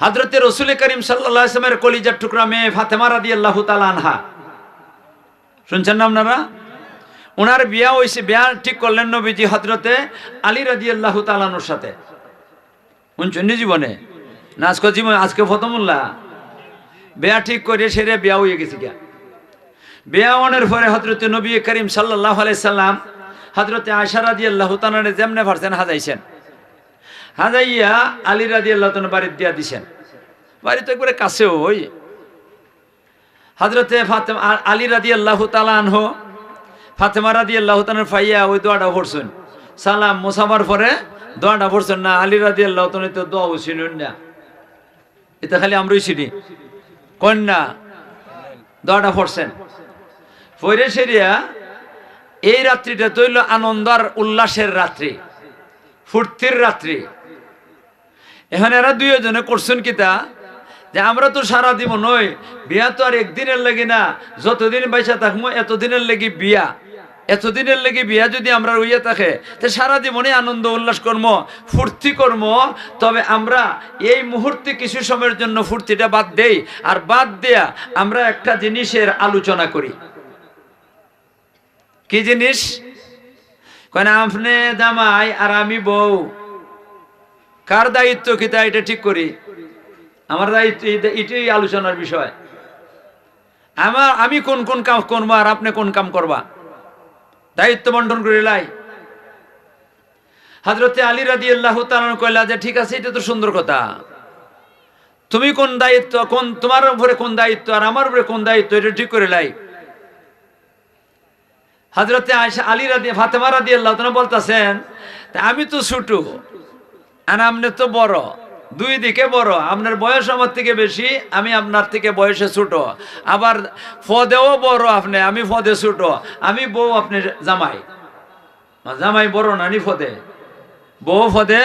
হাজরতে রসুল করিম সাল্লামের কলিজার টুকরা মেয়ে ফাতেমা রাদি আল্লাহ আনহা। শুনছেন না আপনারা? ওনার বিয়া হয়েছে বিয়া ঠিক করলেন নবীজি হজরতে আলী রাদি আল্লাহ তালানোর সাথে। শুনছেন জীবনে? না, আজকে জীবন, আজকে ফতমুল্লাহ। বিয়া ঠিক করে সেরে বিয়া হয়ে গেছে গিয়া। বিয়া হওয়ার পরে হজরতে নবী করিম সাল্লাহ আলাইসাল্লাম হজরতে আয়সা রাদি আল্লাহ তালানে যেমনে পারছেন হাজাইছেন। হাজাইয়া আলী রাদি আল্লাহ বাড়ির দিয়া দিছেন। বাড়ি তো একবারে কাছেও ওই। হজরতে ফাতেমা আলী রাদি আল্লাহ তালানহ ফাতেমা রাদি আল্লাহ তালান ফাইয়া ওই দোয়াটা পড়ছেন। সালাম মোসাফার পরে দোয়াটা পড়ছেন না, আলী রাদি আল্লাহ তালা তো দোয়া ছিলেন না। এটা খালি আমরাই ছিলি কন্যা দোয়াটা পড়ছেন। ফৈরে সেরিয়া, এই রাত্রিটা তৈল আনন্দার উল্লাসের রাত্রি, ফুর্তির রাত্রি। এখন এরা দুই দুইজনে করছেন কিতা? যে আমরা তো সারা দিব নই, বিয়া তো আর একদিনের লাগি না। যতদিন বাইসা থাকব এতদিনের লেগে বিয়া। এতদিনের লেগে বিয়া যদি আমরা রইয়া থাকে, তো সারা জীবনে আনন্দ উল্লাস কর্ম, ফুর্তি কর্ম। তবে আমরা এই মুহূর্তে কিছু সময়ের জন্য ফুর্তিটা বাদ দেই, আর বাদ দেয়া আমরা একটা জিনিসের আলোচনা করি। কি জিনিস? কেন আপনি জামাই আর আমি বউ। কার দায়িত্ব কি তা এটা ঠিক করি? আমার দায়িত্ব এটাই আলোচনার বিষয়। আমার, আমি কোন কোন কাম করব আর আপনি কোন কাম করবা? দায়িত্ব বন্টন করে লাই। হাজরতে আলী রাদি আল্লাহ কইলা যে, ঠিক আছে, এটা তো সুন্দর কথা। তুমি কোন দায়িত্ব, কোন, তোমার উপরে কোন দায়িত্ব আর আমার উপরে কোন দায়িত্ব, এটা ঠিক করে লাই। হাজরতে আলী রাদি, ফাতেমা রাদি আল্লাহ বলতেছেন আমি তো ছোট। আর আপনি তো বড় দুই দিকে বড়। আপনার বয়স আমার থেকে বেশি, আমি আপনার থেকে বয়সে ছোট। আবার ফদেও বড় আপনি, আমি ফদে ছোট। আমি বউ আপনি জামাই। জামাই বড় নানি ফদে। বউ ফদে,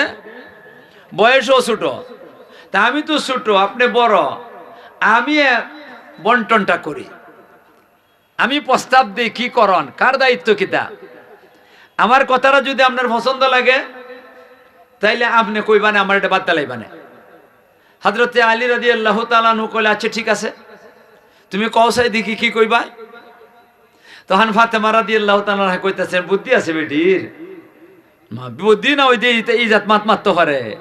বয়সও ছোট। তা আমি তো ছোট, আপনি বড়। আমি বন্টনটা করি। আমি প্রস্তাব দিই, কি করন? কার দায়িত্ব কিতা? আমার কথাটা যদি আপনার পছন্দ লাগে তাইলে আপনি কইবানে আমার এটা বাদ তালাইবানে হাজরতে আলী রাদি আল্লাহ তালানু কইলে আচ্ছা ঠিক আছে। তুমি কৌসাই দেখি কি কইবা? তখন ফাতেমা রাদি আল্লাহ তালা কইতেছেন বুদ্ধি আছে বেটির? বুদ্ধি না ওই যে ইতে- ইজাত মাত মারতে পারে।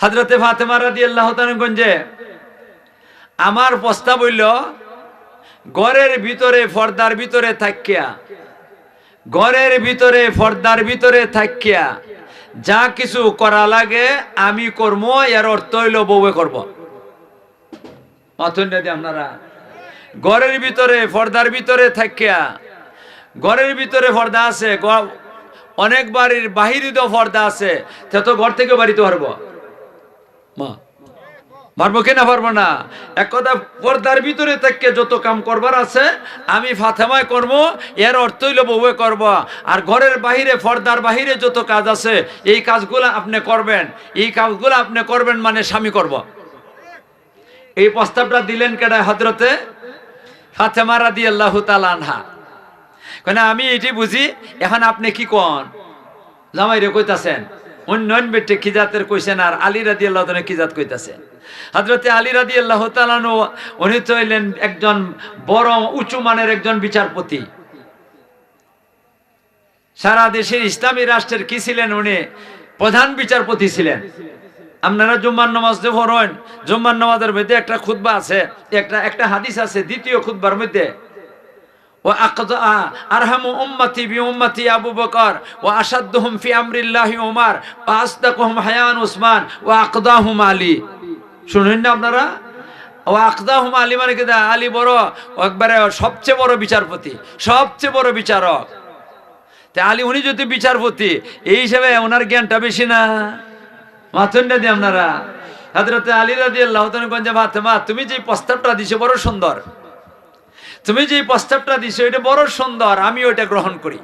হাজরতে ফাতেমা রাদি আল্লাহ গঞ্জে আমার প্রস্তাব হইল, ঘরের ভিতরে পর্দার ভিতরে থাকিয়া, ঘরের ভিতরে পর্দার ভিতরে থাকিয়া যা কিছু করা লাগে আমি কর্ম, এর অর্থ হইল বউয়ে করব। আপনারা। ঘরের ভিতরে, পর্দার ভিতরে থাকিয়া, ঘরের ভিতরে পর্দা আছে অনেক বাড়ির বাহিরিত পর্দা আছে, তে তো ঘর থেকে বাড়িতে পারব। মা পারব কিনা পারব না? এক কথা, পর্দার ভিতরে থেকে যত কাম করবার আছে, আমি ফাতেমায় করব, এর অর্থ হইল বউয়ে করব। আর ঘরের বাহিরে, পর্দার বাহিরে যত কাজ আছে, এই কাজগুলো আপনি করবেন। এই কাজগুলো আপনি করবেন মানে স্বামী করব। এই প্রস্তাবটা দিলেন কেডা হজরতে ফাতেমা রাদি আল্লাহ আনহা। কেন, আমি এটি বুঝি, এখন আপনি কি কন? জামাই রে কইতাছেন, অন্যান্য বেটে কি জাতের কইছেন, আর আলী রাদি আল্লাহ কি জাত কইতাছেন হাজরতে আলী রাদি আল্লাহ উনি তো এলেন একজন বড় উঁচু মানের একজন বিচারপতি। সারা দেশের ইসলামী রাষ্ট্রের কি ছিলেন উনি? প্রধান বিচারপতি ছিলেন। আপনারা জুম্মান নামাজ যে পড়েন, জুম্মার নামাজের মধ্যে একটা খুদ্া আছে, একটা একটা হাদিস আছে দ্বিতীয় খুদ্বার মধ্যে। ও আরহামু উম্মতি বি উম্মতি আবু বকর, ও আসাদ্দুহুম ফি আমরিল্লাহি ওমর ওয়া আসদাকুহুম হায়ান উসমান ওয়া আকদাহুম আলী। শুনেন না আপনারা? ও আকদাহুম আলী মানে কি আলী বড় একবারে সবচেয়ে বড় বিচারপতি, সবচেয়ে বড় বিচারক। তা আলী, উনি যদি বিচারপতি, এই হিসাবে ওনার জ্ঞানটা বেশি না? মাথুন দি আপনারা? হাজরতে আলী রাদি আল্লাহ ফাতেমা, তুমি যে প্রস্তাবটা দিছো বড় সুন্দর। তুমি যে প্রস্তাবটা দিছো, এটা বড় সুন্দর আমি ওইটা গ্রহণ করি।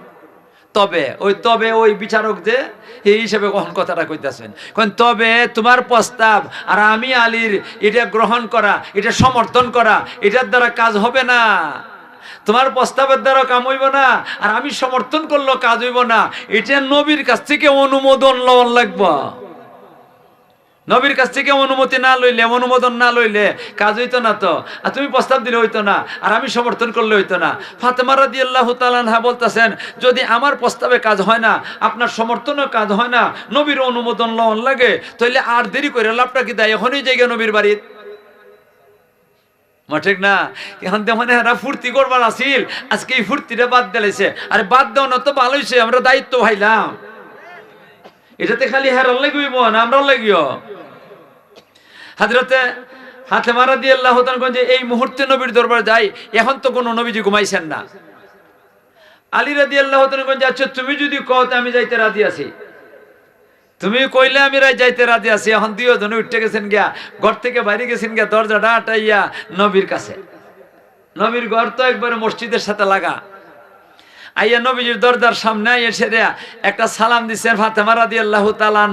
তবে, ওই তবে ওই বিচারক যে, এই হিসেবে গ্রহণ কথাটা কইতেছেন। কারণ তবে তোমার প্রস্তাব আর আমি আলীর এটা গ্রহণ করা, এটা সমর্থন করা, এটার দ্বারা কাজ হবে না। তোমার প্রস্তাবের দ্বারা কাম হইব না, আর আমি সমর্থন করলেও কাজ হইব না। এটা নবীর কাছ থেকে অনুমোদন লওয়ার লাগবো। নবীর কাছ থেকে অনুমতি না লইলে, অনুমোদন না লইলে কাজ হইতো না তো। আর তুমি প্রস্তাব দিলে হইতো না, আর আমি সমর্থন করলে হইতো না। ফাতেমা রাদি আল্লাহ তালানহা বলতেছেন, যদি আমার প্রস্তাবে কাজ হয় না, আপনার সমর্থনও কাজ হয় না নবীর অনুমোদন লন লাগে, তাইলে আর দেরি করে লাভটা কি দেয়? এখনই জায়গা নবীর বাড়ির। ঠিক না? এখন মানে এরা ফুর্তি করবার আসিল। আজকে এই ফুর্তিটা বাদ দিলেছে আরে বাদ দেওয়া তো ভালো হয়েছে আমরা দায়িত্ব ভাইলাম। এটাতে খালি হেরার লাগবে না, আমরা লাগিও হাজরতে হাতে মারা দিয়ে আল্লাহ যে, এই মুহূর্তে নবীর দরবার যাই, এখন তো কোনো নবীজি ঘুমাইছেন না। আলী রাদি আল্লাহ আচ্ছা তুমি যদি কও আমি যাইতে রাজি আছি। তুমি কইলে আমি রাই যাইতে রাজি আছি, এখন দুই জন উঠতে গেছেন গিয়া, ঘর থেকে বাইরে গেছেন গিয়া, দরজাটা আটাইয়া নবীর কাছে। নবীর ঘর তো একবারে মসজিদের সাথে লাগা। আইয়া নবীজির দরজার সামনে এসে দেয়া একটা সালাম দিচ্ছেন ফাতেমা রাদি আল্লাহ তালান